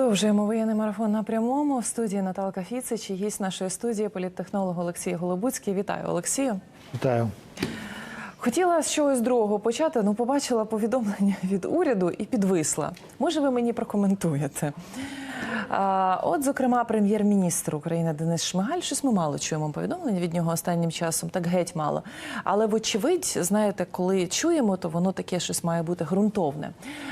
Продовжуємо воєнний марафон на прямому в студії Наталка Фіцич і гість нашої студії політтехнолог Олексій Голобуцький. Вітаю, Олексію. Вітаю. Хотіла з чогось другого почати. Ну, побачила повідомлення від уряду і підвисла. Може, ви мені прокоментуєте? От, зокрема, прем'єр-міністр України Денис Шмигаль. Щось ми мало чуємо повідомлення від нього останнім часом, так геть мало. Але, вочевидь, знаєте, коли чуємо, то воно таке щось має бути ґрунтовне.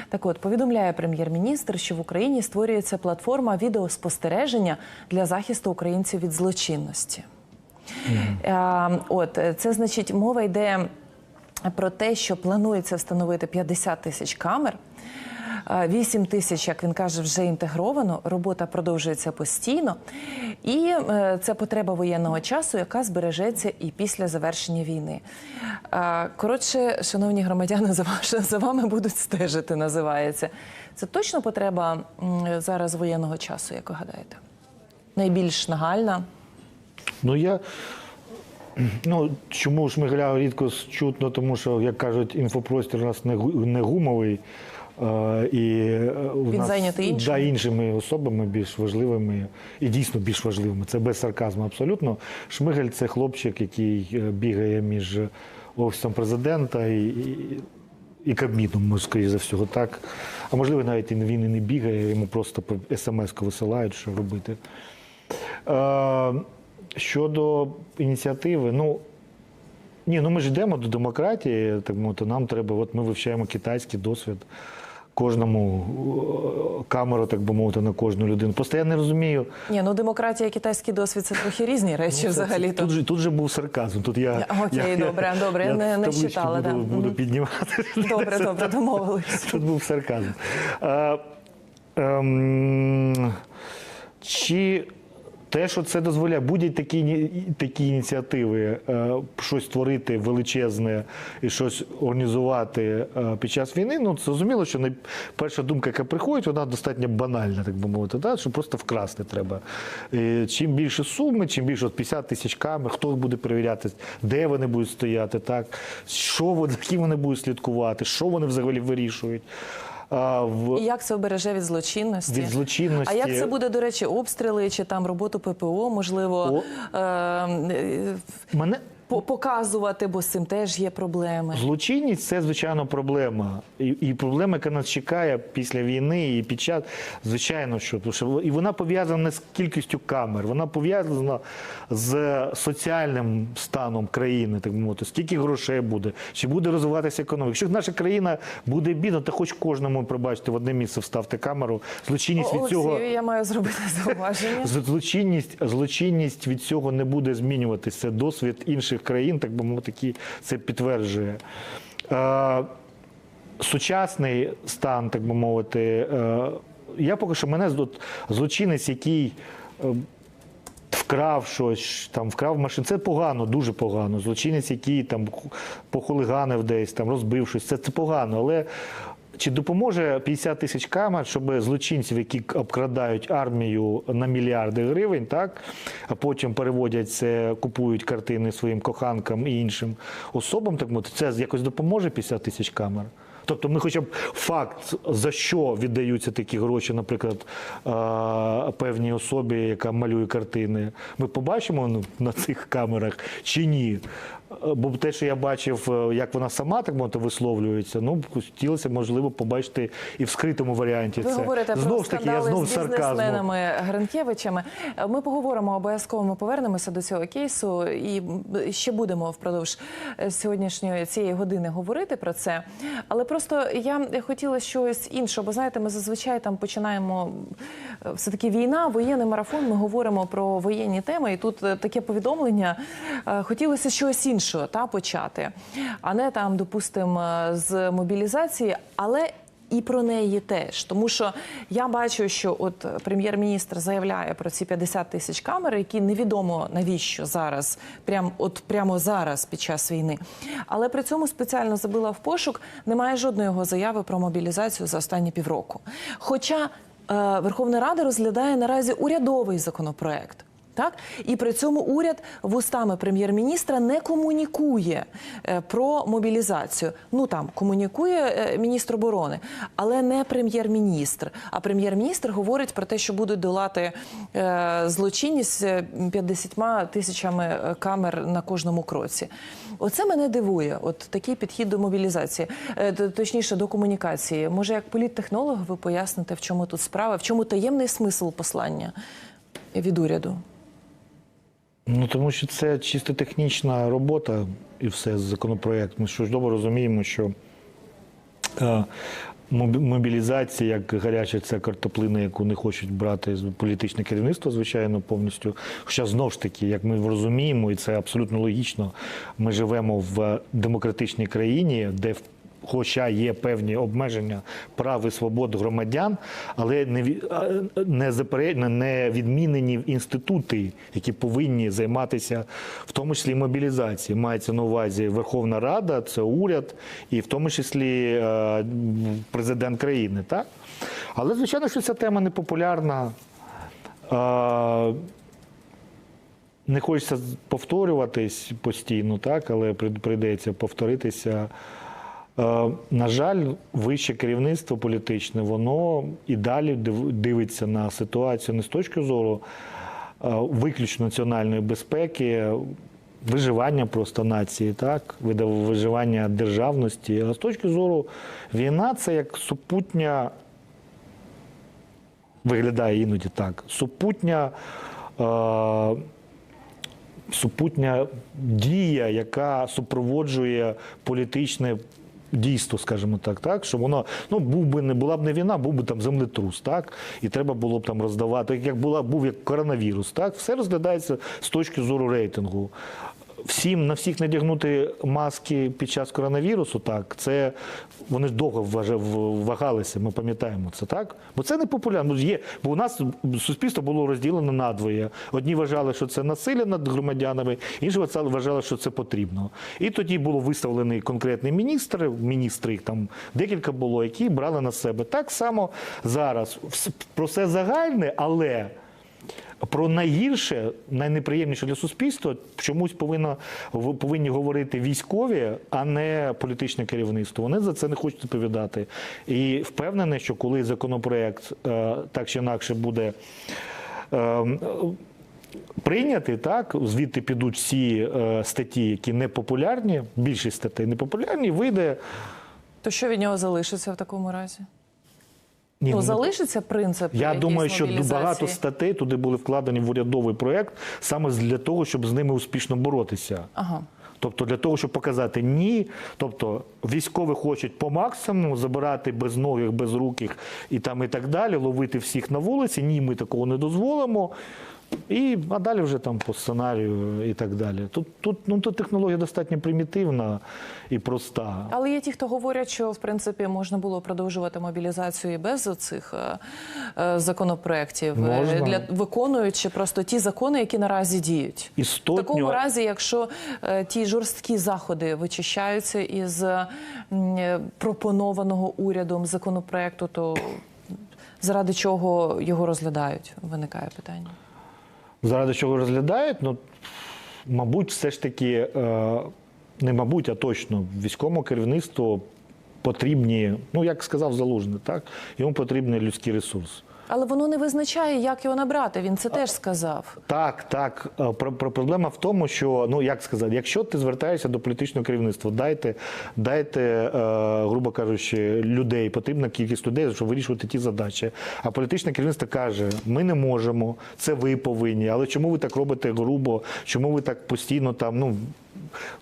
Так от повідомляє прем'єр-міністр, що в Україні створюється платформа відеоспостереження для захисту українців від злочинності. Е, От е, це значить, мова йде про те, що планується встановити 50 тисяч камер. Е, 8 тисяч, як він каже, вже інтегровано. Робота продовжується постійно, і е, це потреба воєнного часу, яка збережеться і після завершення війни. Е, Коротше, шановні громадяни, за вами будуть стежити. Називається це точно потреба зараз воєнного часу, як ви гадаєте? Найбільш нагальна. Ну я ну чому Шмигаля рідко чутно, тому що, як кажуть, інфопростір у нас не гумовий. Е, І е, у Він нас, зайнятий іншим. Да, іншими особами більш важливими і дійсно більш важливими. Це без сарказму абсолютно. Шмигаль це хлопчик, який е, бігає між офісом президента і, і, і Кабміном, скоріше за всього, так. А можливо, навіть він і не бігає, йому просто смс-ку висилають, що робити. Щодо ініціативи, ну. Ні, ну ми ж йдемо до демократії, так мовити, нам треба, от ми вивчаємо китайський досвід. Кожному е, камеру, так би мовити, на кожну людину. Просто я не розумію. Ні, ну демократія і китайський досвід це трохи різні речі Ну, взагалі. Тут же, тут же був сарказм. Тут я, Окей, добре, добре, я не- не читала буду, да. буду піднімати. Добре, добре, домовились. Тут був сарказм. А, ем, чи те, що це дозволяє, будь-які такі, такі ініціативи, е, щось створити величезне і щось організувати е, під час війни, ну це зрозуміло, що перша думка, яка приходить, вона достатньо банальна, так би мовити, да? що просто вкрасти треба. Чим більше суми, чим більше от 50 тисяч камер, хто буде перевіряти, де вони будуть стояти, так? що вони, ким вони будуть слідкувати, що вони взагалі вирішують. В... І як це обереже від злочинності? Від злочинності. А як це буде, до речі, обстріли чи там роботу ППО, можливо, О. е, е, Мене показувати, бо з цим теж є проблеми. Злочинність це звичайно проблема, і, і проблема, яка нас чекає після війни і під час, звичайно, що тому що і вона пов'язана не з кількістю камер, вона пов'язана з соціальним станом країни, так би мовити, скільки грошей буде, чи буде розвиватися економіка. Якщо наша країна буде бідна, то хоч кожному пробачте в одне місце вставте камеру. Злочинність від Олексію, цього. я маю зробити зауваження. Злочинність, злочинність від цього не буде змінюватися. Досвід інших країн, так би мовити, це підтверджує. Е, сучасний стан, так би мовити, е, я поки що мене злочинець, який. е, Вкрав щось, там вкрав машину. Це погано, дуже погано. Злочинець, який там похулиганив десь, там розбив щось. Це, це погано. Але чи допоможе 50 тисяч камер, щоб злочинців, які обкрадають армію на мільярди гривень, так а потім переводять це, купують картини своїм коханкам і іншим особам, так мовити, це якось допоможе 50 тисяч камер? Тобто ми хоча б факт, за що віддаються такі гроші, наприклад, певній особі, яка малює картини, ми побачимо ну, на цих камерах чи ні? Е, Бо те, що я бачив, е, як вона сама так мовити висловлюється, ну хотілося можливо побачити і в скритому варіанті Ви це. говорите Знову про ж таки, я скандали знову з бізнесменами Гринкевичами. Ми поговоримо обов'язково. Ми повернемося до цього кейсу і ще будемо впродовж е, сьогоднішньої цієї години говорити про це. Але просто я хотіла щось інше, бо знаєте, ми зазвичай там починаємо е, все таки війна, воєнний марафон. Ми говоримо про воєнні теми, і тут е, таке повідомлення. Е, Хотілося щось іншого та почати, а не там, допустимо, з мобілізації, але і про неї теж, тому що я бачу, що от прем'єр-міністр заявляє про ці 50 тисяч камер, які невідомо навіщо зараз, прям от прямо зараз під час війни. Але при цьому спеціально забила в пошук. Немає жодної його заяви про мобілізацію за останні півроку. Хоча е, Верховна Рада розглядає наразі урядовий законопроект. Так і при цьому уряд вустами прем'єр-міністра не комунікує е, про мобілізацію. Ну там комунікує е, міністр оборони, але не прем'єр-міністр. А прем'єр-міністр говорить про те, що будуть долати е, злочинність е, 50 тисячами камер на кожному кроці. Оце мене дивує. От такий підхід до мобілізації, точніше до комунікації. Може, як політтехнолог, ви поясните, в чому тут справа, в чому таємний смисл послання від уряду? Ну тому що це чисто технічна робота і все законопроект. Ми що ж добре розуміємо, що е, мобілізація, як гаряча ця картоплина, яку не хочуть брати політичне керівництво, звичайно, повністю. Хоча знов ж таки, як ми розуміємо, і це абсолютно логічно, ми живемо в демократичній країні, де в- Хоча є певні обмеження прав і свобод громадян, але не не не відмінені інститути, які повинні займатися, в тому числі мобілізацією. Мається на увазі Верховна Рада, це уряд, і в тому числі е, президент країни. Так? Але звичайно, що ця тема не популярна. Е, не хочеться повторюватись постійно, так, але прийдеться повторитися. Е, На жаль, вище керівництво політичне, воно і далі дивиться на ситуацію не з точки зору е, виключно національної безпеки, виживання просто нації, так, виживання державності, а з точки зору війна це як супутня виглядає іноді так. Супутня, е, супутня дія, яка супроводжує політичне дійство, скажімо так, так, що воно ну був би не була б не війна, був би там землетрус, так, і треба було б там роздавати, як була був як коронавірус, так, все розглядається з точки зору рейтингу. Всім на всіх надягнути маски під час коронавірусу, так це вони довго вагалися. Ми пам'ятаємо це, так? Бо це не популярно. Ну, Є, бо у нас суспільство було розділено надвоє. Одні вважали, що це насилля над громадянами, інші вважали, що це потрібно. І тоді було виставлений конкретний міністр, міністри їх там декілька було, які брали на себе. Так само зараз про все загальне, але. Про найгірше, найнеприємніше для суспільства чомусь повинно повинні говорити військові, а не політичне керівництво. Вони за це не хочуть відповідати. І впевнений, що коли законопроект е, так чи інакше буде. е, Прийнятий так, звідти підуть всі е, статті, які не популярні, більшість статей не популярні, вийде То що від нього залишиться в такому разі? Ні, ну, ну, залишиться принцип. Я думаю, що мобілізації? багато статей туди були вкладені в урядовий проект саме для того, щоб з ними успішно боротися. Ага. Тобто для того, щоб показати ні. Тобто військові хочуть по максимуму забирати безногих, безруких і там і так далі, ловити всіх на вулиці. Ні, ми такого не дозволимо. І, а далі вже там по сценарію і так далі. Тут, тут, ну, тут технологія достатньо примітивна і проста. Але є ті, хто говорять, що в принципі можна було продовжувати мобілізацію і без цих законопроєктів, е, Можна. для виконуючи просто ті закони, які наразі діють. В такому разі, якщо е, ті жорсткі заходи вичищаються із е, пропонованого урядом законопроекту, то заради чого його розглядають? Виникає питання. Заради чого розглядають, ну, мабуть, все ж таки, е, не мабуть, а точно, військовому керівництву потрібні, ну, як сказав Залужний, так, йому потрібний людський ресурс. Але воно не визначає, як його набрати. Він це теж сказав. Так, так. Е, Про, про проблема в тому, що ну як сказати, якщо ти звертаєшся до політичного керівництва, дайте, дайте, е, грубо кажучи, людей, потрібна кількість людей, щоб вирішувати ті задачі. А політичне керівництво каже: ми не можемо, це ви повинні. Але чому ви так робите грубо? Чому ви так постійно там? Ну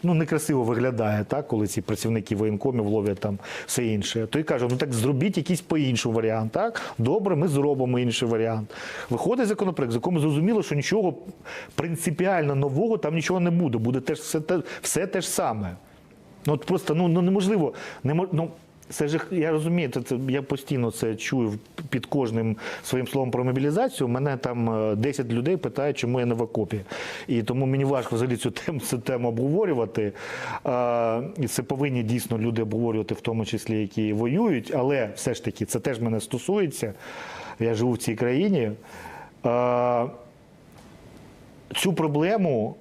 ну некрасиво виглядає, так, коли ці працівники воєнкомів ловлять там все інше. То й каже, ну так зробіть якийсь по іншому варіант. Так, добре, ми зробимо інший варіант. Виходить законопроект, з якому зрозуміло, що нічого принципіально нового там нічого не буде. Буде теж все те, все те ж саме. Ну от просто ну, ну неможливо. Немо, ну, це ж я розумію, це, я постійно це чую під кожним своїм словом про мобілізацію. Мене там е, 10 людей питають, чому я не в окопі. І тому мені важко взагалі цю тему цю тему обговорювати. Е, і це повинні дійсно люди обговорювати, в тому числі які воюють. Але все ж таки це теж мене стосується. Я живу в цій країні. Е, цю проблему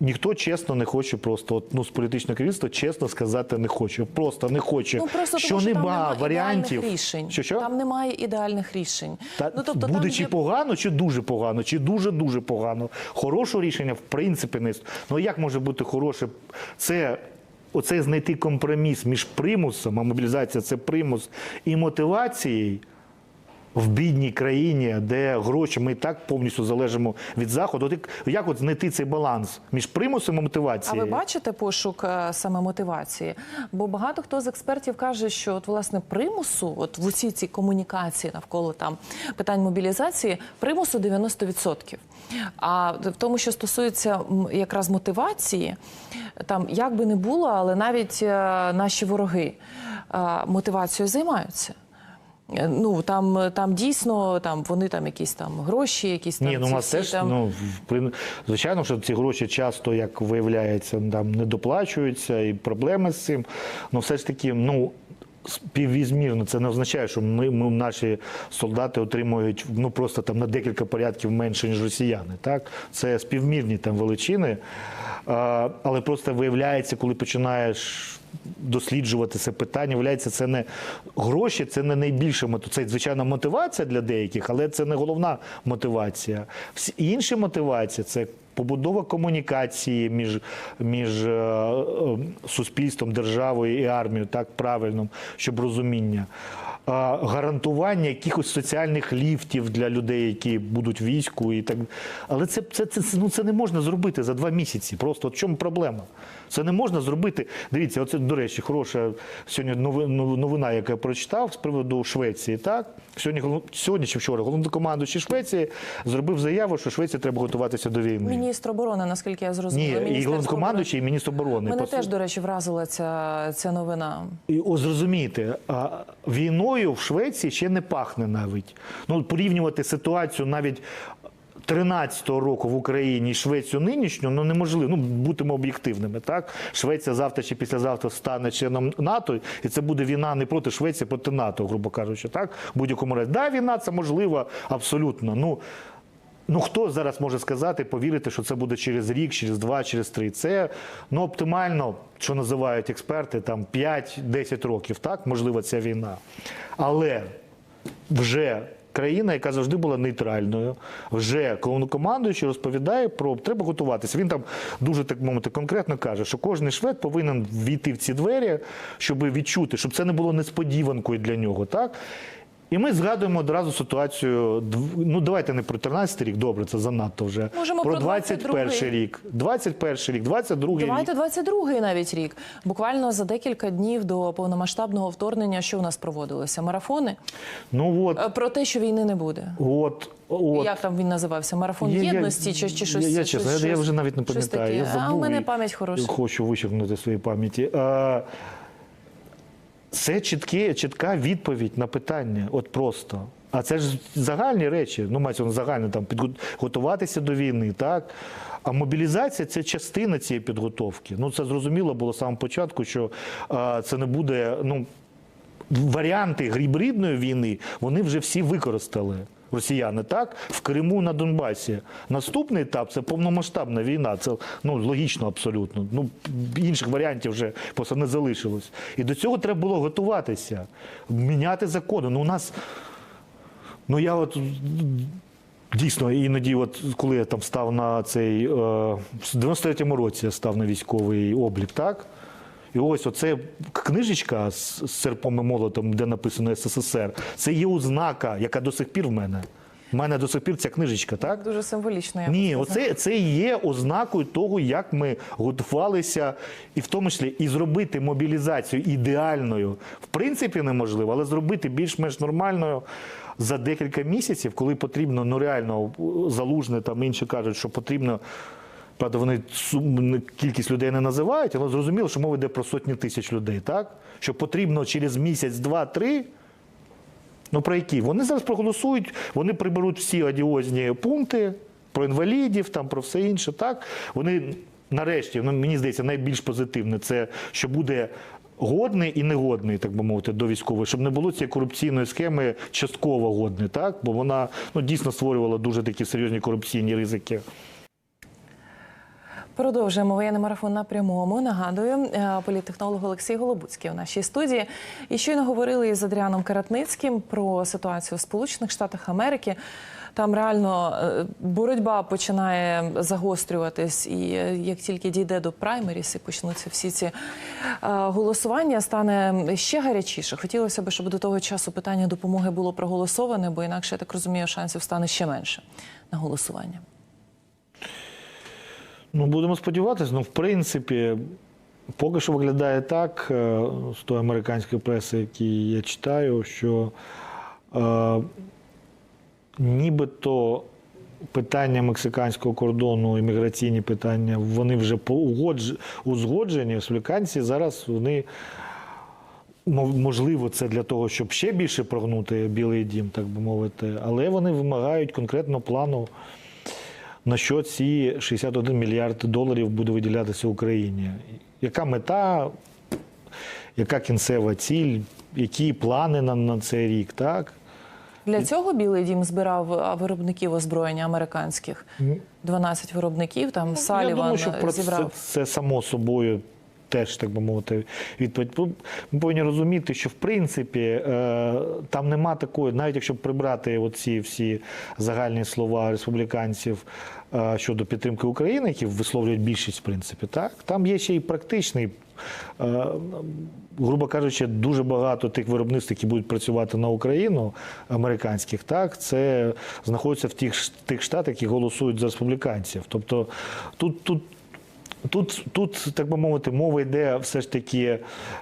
ніхто чесно не хоче просто, от, ну, з політичного керівництва чесно сказати не хоче. Просто не хоче. Ну просто що тому, що там нема немає варіантів. рішень. Що, що? Там немає ідеальних рішень. Та ну, тобто, буде там чи є... погано, чи дуже погано, чи дуже дуже погано. Хорошого рішення в принципі не. Ну як може бути хороше? Це оце знайти компроміс між примусом, а мобілізація це примус і мотивацією. В бідній країні, де гроші ми і так повністю залежимо від заходу. От як, от знайти цей баланс між примусом і А мотивацією? ви бачите пошук е, саме мотивації? Бо багато хто з експертів каже, що от власне примусу, от в усій цій комунікації навколо там питань мобілізації, примусу 90%. А в тому, що стосується якраз мотивації, там як би не було, але навіть е, наші вороги е, мотивацією займаються. Е, Ну там, там дійсно там вони там якісь там гроші, якісь там Ні, ну у ці нас всі теж там... ну при- звичайно, що ці гроші часто, як виявляється, там не доплачуються, і проблеми з цим. Ну, все ж таки, ну. Співвізмірно це не означає, що ми, ми наші солдати отримують ну просто там на декілька порядків менше ніж росіяни. Так це співмірні там величини, а, але просто виявляється, коли починаєш досліджувати це питання, виявляється, це не гроші, це не найбільша мото- Це звичайно мотивація для деяких, але це не головна мотивація. Всі інші мотивації це. Побудова комунікації між, між е, е, суспільством, державою і армією, так правильно, щоб розуміння. Е, гарантування якихось соціальних ліфтів для людей, які будуть в війську, і так. Але це, це, це, ну, це не можна зробити за два місяці. Просто в чому проблема? Це не можна зробити. Дивіться, оце, до речі, хороша сьогодні нови- новина, яку я прочитав з приводу Швеції. Так? Сьогодні, сьогодні чи вчора головнокомандуючий Швеції зробив заяву, що Швеції треба готуватися до війни. Міністр оборони, наскільки я Ні, і головнокомандуючий, і міністр оборони. Мене теж, до речі, вразила ця, ця новина. І, о, зрозумійте, а, війною в Швеції ще не пахне навіть. Ну, порівнювати ситуацію навіть 13-го року в Україні і Швецію нинішню, ну неможливо. Ну, будемо об'єктивними. Так? Швеція завтра чи післязавтра стане членом НАТО, і це буде війна не проти Швеції, а проти НАТО, грубо кажучи. Так? Будь-якому разі. Да, війна це можливо абсолютно. Ну, Ну хто зараз може сказати, повірити, що це буде через рік, через два, через три? Це ну оптимально, що називають експерти, там 5-10 років, так можливо, ця війна. Але вже країна, яка завжди була нейтральною, вже головнокомандуючий розповідає про треба готуватися. Він там дуже так мовити конкретно каже, що кожен швед повинен війти в ці двері, щоб відчути, щоб це не було несподіванкою для нього. Так? І ми згадуємо одразу ситуацію. Ну давайте не про 13 рік, добре, це занадто вже. Можемо про про 21 22-й. рік, 21 рік, 22 рік. Давайте 22-й навіть рік. Буквально за декілька днів до повномасштабного вторгнення, що у нас проводилося? Марафони Ну от, Е, про те, що війни не буде. от, от. Як там він називався? Марафон Я- я- єдності чи, чи щось? Я, я щось- я, я вже навіть не пам'ятаю. Я забув а у мене пам'ять хороша. Хочу вичерпнути свої пам'яті. Це чіткі, чітка відповідь на питання. От просто. А це ж загальні речі. Ну, мається воно загальне там підготуватися до війни, так? А мобілізація це частина цієї підготовки. Ну, це зрозуміло було з самого початку, що а, це не буде. Ну, варіанти гібридної війни вони вже всі використали. Росіяни так в Криму на Донбасі. Наступний етап це повномасштабна війна. Це ну логічно абсолютно. Ну інших варіантів вже просто не залишилось. І до цього треба було готуватися, міняти закони. Ну у нас ну я от дійсно іноді, от коли я там став на цей е, в 93-му році я став на військовий облік, так. І ось оце книжечка з серпом і молотом, де написано СССР, це є ознака, яка до сих пір в мене. У мене до сих пір ця книжечка, так? Дуже символічно. Я Ні, оце це є ознакою того, як ми готувалися, і в тому числі і зробити мобілізацію ідеальною, в принципі, неможливо, але зробити більш-менш нормальною за декілька місяців, коли потрібно, ну реально залужне там інші кажуть, що потрібно. Правда, вони кількість людей не називають, але зрозуміло, що мова йде про сотні тисяч людей, так? Що потрібно через місяць, два, три. Ну про які? Вони зараз проголосують, вони приберуть всі одіозні пункти про інвалідів, там про все інше. Так вони нарешті, ну мені здається, найбільш позитивне це що буде годний і негодний, так би мовити, до військової, щоб не було цієї корупційної схеми частково годний, так? Бо вона ну, дійсно створювала дуже такі серйозні корупційні ризики. Продовжуємо воєнний марафон на прямому. Нагадую, е, політтехнолог Олексій Голобуцький у нашій студії. І щойно говорили із Адріаном Каратницьким про ситуацію в Сполучених Штатах Америки. Там реально е, боротьба починає загострюватись, і е, як тільки дійде до праймеріс і почнуться всі ці голосування, стане ще гарячіше. Хотілося б, щоб до того часу питання допомоги було проголосоване, бо інакше я так розумію, шансів стане ще менше на голосування. Ну, будемо сподіватися, ну, в принципі, поки що виглядає так, е, з тої американської преси, які я читаю, що е, нібито питання мексиканського кордону, імміграційні питання, вони вже узгоджені. Республіканці зараз вони. Можливо, це для того, щоб ще більше прогнути Білий дім, так би мовити, але вони вимагають конкретного плану на що ці 61 мільярд доларів буде виділятися Україні. Яка мета, яка кінцева ціль, які плани на, на цей рік, так? Для цього Білий Дім збирав виробників озброєння американських. 12 виробників, там ну, Саліван думаю, що зібрав. це, це само собою теж, так би мовити, відповідь. Ми повинні розуміти, що в принципі е, там нема такої, навіть якщо прибрати оці всі загальні слова республіканців е, щодо підтримки України, які висловлюють більшість, в принципі, так там є ще й практичний. е, Грубо кажучи, дуже багато тих виробництв, які будуть працювати на Україну, американських, так це знаходиться в тих, тих штатах, які голосують за республіканців. Тобто тут, тут Тут, тут, так би мовити, мова йде все ж таки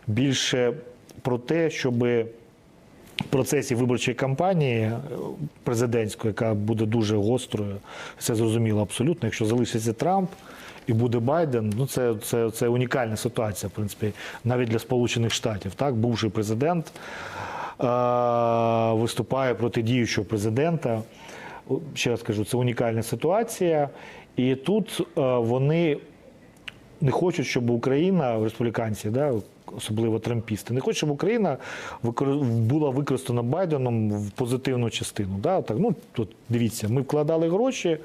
більше про те, щоб в процесі виборчої кампанії е, президентської, яка буде дуже гострою, це зрозуміло абсолютно. Якщо залишиться Трамп і буде Байден, ну це, це, це унікальна ситуація, в принципі, навіть для Сполучених Штатів. Так, бувший президент е- виступає проти діючого президента. Ще раз кажу, це унікальна ситуація. І тут е, вони не хочуть, щоб Україна, республіканці, да, особливо трампісти, не хочуть, щоб Україна була використана Байденом в позитивну частину. Да, так, ну, тут дивіться, ми вкладали гроші,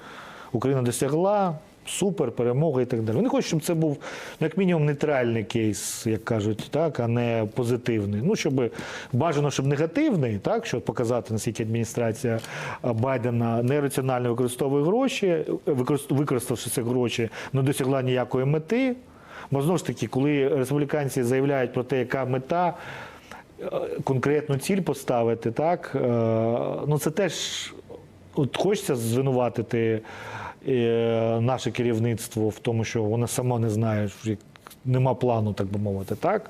Україна досягла. Супер, перемога і так далі. Вони хочуть, щоб це був ну, як мінімум нейтральний кейс, як кажуть, так, а не позитивний. Ну, щоб бажано, щоб негативний, так, щоб показати, наскільки адміністрація Байдена нераціонально використовує гроші, використ- використавши ці гроші, не досягла ніякої мети. Бо знову ж таки, коли республіканці заявляють про те, яка мета, е, конкретну ціль поставити, так, е, ну це теж от хочеться звинуватити наше керівництво в тому, що воно само не знає, нема плану, так би мовити, так.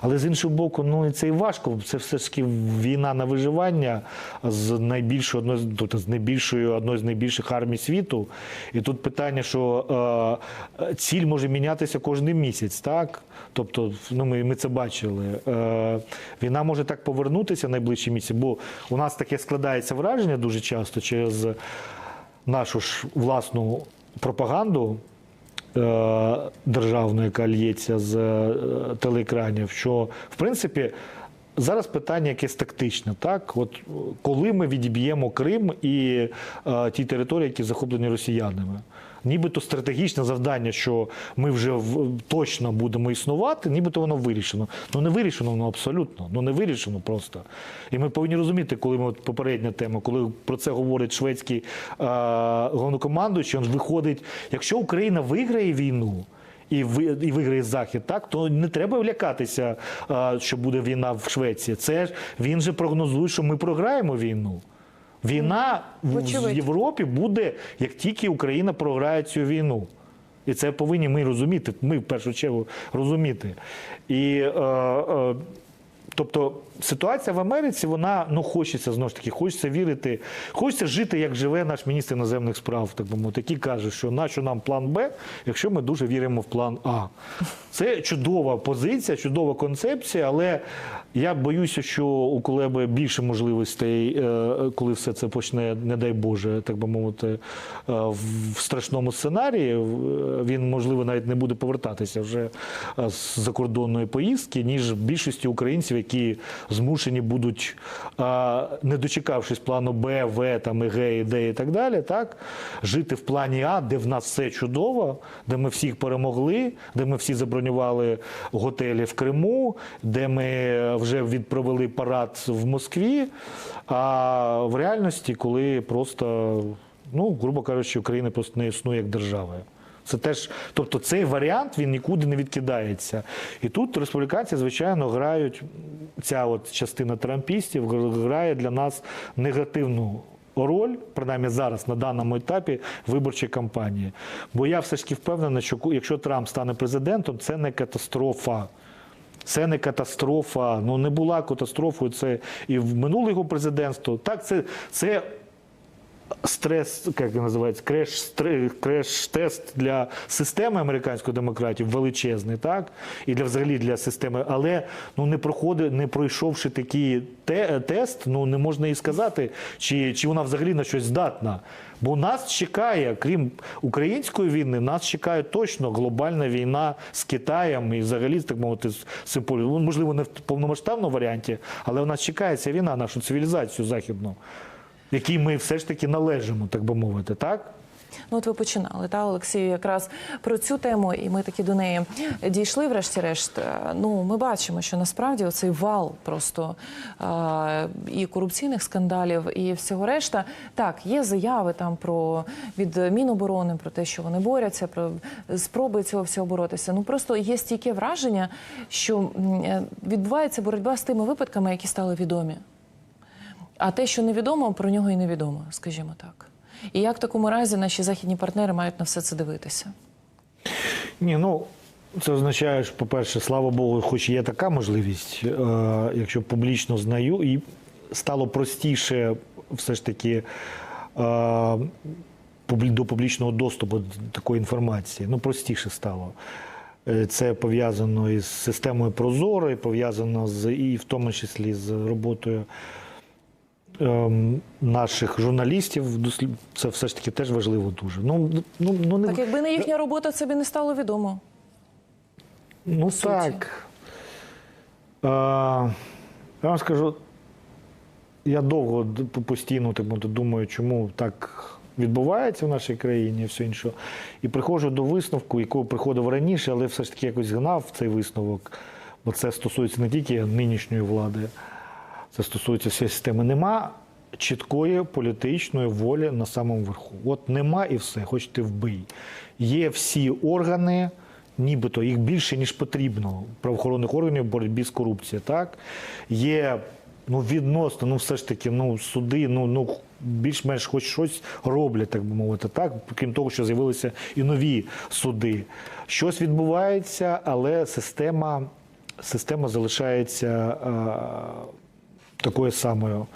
Але з іншого боку, ну і це і важко. Це все ж таки війна на виживання з найбільшою одною з найбільшою одною з найбільших армій світу. І тут питання, що е, ціль може мінятися кожен місяць, так. Тобто, ну ми, ми це бачили. Е, війна може так повернутися найближчі місяці, бо у нас таке складається враження дуже часто через нашу ж власну пропаганду е, державну, яка лється з е, телеекранів, що в принципі. Зараз питання якесь тактичне, так от коли ми відіб'ємо Крим і е, ті території, які захоплені росіянами, нібито стратегічне завдання, що ми вже в, точно будемо існувати, нібито воно вирішено. Ну не вирішено воно абсолютно. Ну не вирішено просто. І ми повинні розуміти, коли ми от попередня тема, коли про це говорить шведський е, головнокомандуючий, він виходить, якщо Україна виграє війну. І ви і виграє захід, так то не треба лякатися, що буде війна в Швеції. Це ж він же прогнозує, що ми програємо війну. Війна в, в Європі буде, як тільки Україна програє цю війну. І це повинні ми розуміти. Ми в першу чергу розуміти. І е, е, Тобто ситуація в Америці, вона ну хочеться знову ж таки, хочеться вірити, хочеться жити, як живе наш міністр іноземних справ, так би мовити, який каже, що нащо нам план Б, якщо ми дуже віримо в план А. Це чудова позиція, чудова концепція, але я боюся, що у Кулеби більше можливостей, е, коли все це почне, не дай Боже, так би мовити, е, в страшному сценарії. Він, можливо, навіть не буде повертатися вже е, з закордонної поїздки, ніж більшості українців, які змушені будуть, е, не дочекавшись плану Б, В, там, і Г, і Д і так далі, так, жити в плані А, де в нас все чудово, де ми всіх перемогли, де ми всі забронювали готелі в Криму, де ми вже відпровели парад в Москві. А в реальності, коли просто, ну, грубо кажучи, Україна просто не існує як держава. Це теж, тобто цей варіант він нікуди не відкидається. І тут республіканці, звичайно, грають ця от частина трампістів грає для нас негативну роль, принаймні зараз на даному етапі виборчої кампанії. Бо я все ж таки впевнений, що якщо Трамп стане президентом, це не катастрофа. Це не катастрофа. Ну не була катастрофою. Це і в минуле його президентство. Так, це, це стрес, як він називається, креш, креш-тест для системи американської демократії величезний, так? І для взагалі для системи. Але ну не проходить, не пройшовши такий те, тест, ну не можна і сказати, чи, чи вона взагалі на щось здатна. Бо нас чекає, крім української війни, нас чекає точно глобальна війна з Китаєм і взагалі, так мовити, з цим полі- ну, можливо, не в повномасштабному варіанті, але у нас чекає ця війна, нашу цивілізацію західну якій ми все ж таки належимо, так би мовити, так? Ну, от ви починали, та Олексію, якраз про цю тему, і ми таки до неї дійшли, врешті-решт. Е, Ну, ми бачимо, що насправді оцей вал просто е, і корупційних скандалів, і всього решта. Так, є заяви там про від Міноборони про те, що вони борються, про спроби цього всього боротися. Ну просто є стійке враження, що е, відбувається боротьба з тими випадками, які стали відомі. А те, що невідомо, про нього і невідомо, скажімо так. І як в такому разі наші західні партнери мають на все це дивитися? Ні, ну це означає, що, по-перше, слава Богу, хоч є така можливість, е, якщо публічно знаю, і стало простіше все ж таки. Е, до публічного доступу до такої інформації. Ну, простіше стало. Е, Це пов'язано із системою Прозоро, пов'язано з і в тому числі з роботою наших журналістів. Це все ж таки теж важливо дуже. Ну, ну, ну, не, Так якби не їхня робота, це б не стало відомо. Ну так. А, я вам скажу, я довго постійно так думаю, чому так відбувається в нашій країні і все інше. І приходжу до висновку, якого приходив раніше, але все ж таки якось гнав цей висновок. Бо це стосується не тільки нинішньої влади, це стосується всієї системи. Нема чіткої політичної волі на самому верху. От нема і все, хоч ти вбий. Є всі органи, нібито їх більше, ніж потрібно, правоохоронних органів в боротьбі з корупцією. Так? Є ну, відносно, ну все ж таки, ну, суди, ну, ну більш-менш хоч щось роблять, так би мовити, так, крім того, що з'явилися і нові суди. Щось відбувається, але система, система залишається. Такою самою.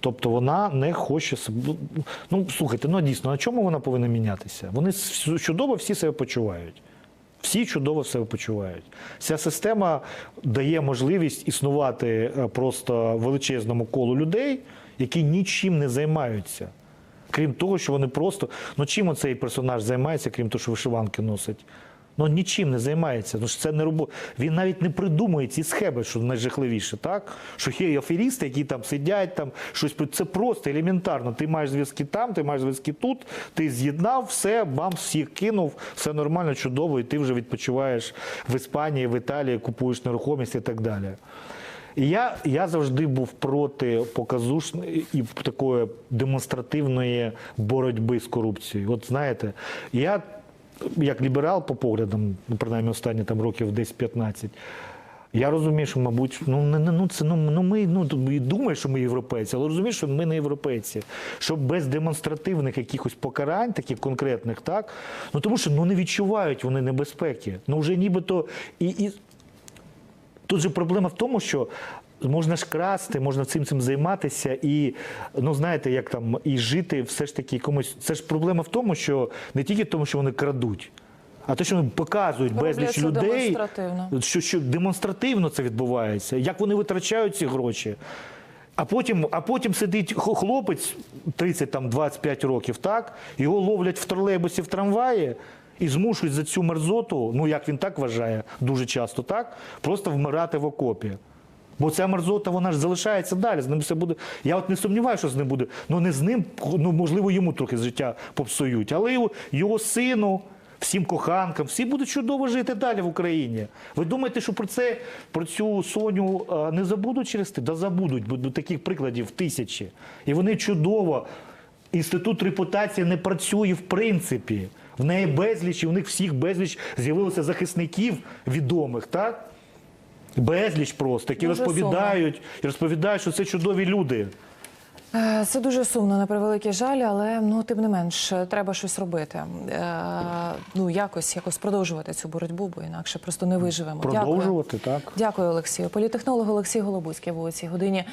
Тобто вона не хоче себе. ну, Ну, слухайте, ну дійсно, на чому вона повинна мінятися? Вони чудово всі себе почувають. Всі чудово себе почувають. Ця система дає можливість існувати е, просто величезному колу людей, які нічим не займаються. Крім того, що вони просто. Ну чим цей персонаж займається, крім того, що вишиванки носить? Ну нічим не займається. Ну це не робота. Він навіть не придумує ці схеми, що найжахливіше, так? Що є аферісти, які там сидять, там щось це просто елементарно. Ти маєш зв'язки там, ти маєш зв'язки тут, ти з'єднав все, бам, всіх кинув, все нормально, чудово, і ти вже відпочиваєш в Іспанії, в Італії, купуєш нерухомість і так далі. І я, я завжди був проти показушної і такої демонстративної боротьби з корупцією. От знаєте, я як ліберал по поглядам, ну принаймні останні там років десь 15, я розумію, що, мабуть, ну не ну це ну, ну ми ну думаю, що ми європейці, але розумію, що ми не європейці. Що без демонстративних якихось покарань, таких конкретних, так ну тому що ну не відчувають вони небезпеки. Ну вже нібито і, і Тут же проблема в тому, що Можна ж красти, можна цим цим займатися і ну знаєте, як там і жити все ж таки комусь. Це ж проблема в тому, що не тільки в тому, що вони крадуть, а те, що вони показують Роблять безліч людей, демонстративно. що, що демонстративно це відбувається, як вони витрачають ці гроші. А потім, а потім сидить хлопець 30 там 25 років, так його ловлять в тролейбусі в трамваї і змушують за цю мерзоту, ну як він так вважає, дуже часто так, просто вмирати в окопі. Бо ця мерзота, вона ж залишається далі. З ним все буде. Я от не сумніваюся, що з ним буде. Ну не з ним, ну можливо, йому трохи з життя попсують, але його, його сину, всім коханкам, всі будуть чудово жити далі в Україні. Ви думаєте, що про це, про цю Соню а, не забудуть через те? Да забудуть, бо таких прикладів тисячі. І вони чудово. Інститут репутації не працює в принципі. В неї безліч, і в них всіх безліч з'явилося захисників відомих, так? Безліч просто, які Дуже розповідають і розповідають, що це чудові люди. Е, Це дуже сумно, на превеликий жаль, але ну тим не менш треба щось робити. Е, ну якось якось продовжувати цю боротьбу, бо інакше просто не виживемо. Дякую. Продовжувати так. Дякую, Олексію. Політехнолог Олексій Голобуцький був у цій годині.